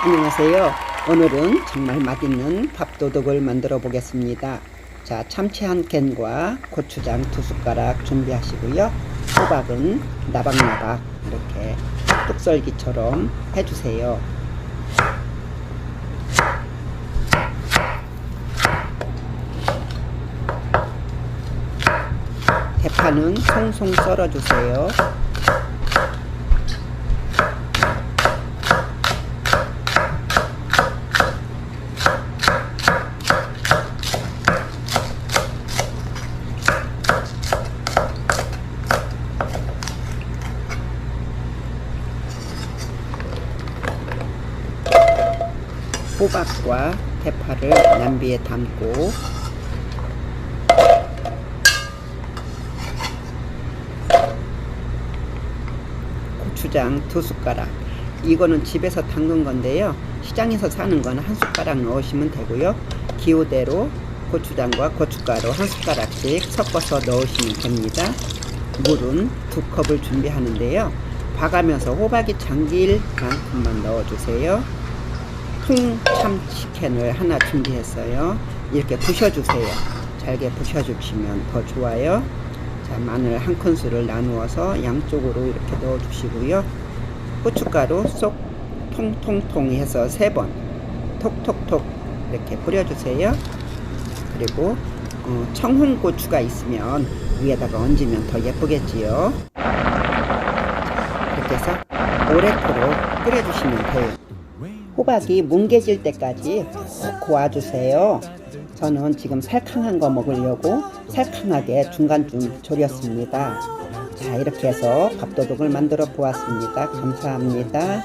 안녕하세요. 오늘은 정말 맛있는 밥도둑을 만들어 보겠습니다. 자, 참치 한 캔과 고추장 두 숟가락 준비하시고요. 호박은 나박나박 이렇게 뚝썰기처럼 해주세요. 대파는 송송 썰어주세요. 호박과 대파를 냄비에 담고 고추장 두 숟가락. 이거는 집에서 담근 건데요. 시장에서 사는 건 한 숟가락 넣으시면 되고요. 기호대로 고추장과 고춧가루 한 숟가락씩 섞어서 넣으시면 됩니다. 물은 두 컵을 준비하는데요. 봐가면서 호박이 잠길 만큼만 넣어주세요 통참치캔을 하나 준비했어요 이렇게 부셔주세요 잘게 부셔주시면 더 좋아요 자, 마늘 한 큰술을 나누어서 양쪽으로 이렇게 넣어 주시고요. 고춧가루 쏙 통통통 해서 세 번 톡톡톡 이렇게 뿌려 주세요. 그리고 어, 청홍고추가 있으면 위에다가 얹으면 더 예쁘겠지요. 자, 이렇게 해서 오래토록 끓여 주시면 돼요. 호박이 뭉개질 때까지 꼭 고아주세요. 저는 지금 살캉한 거 먹으려고 살캉하게 중간쯤 졸였습니다. 자, 이렇게 해서 밥도둑을 만들어 보았습니다. 감사합니다.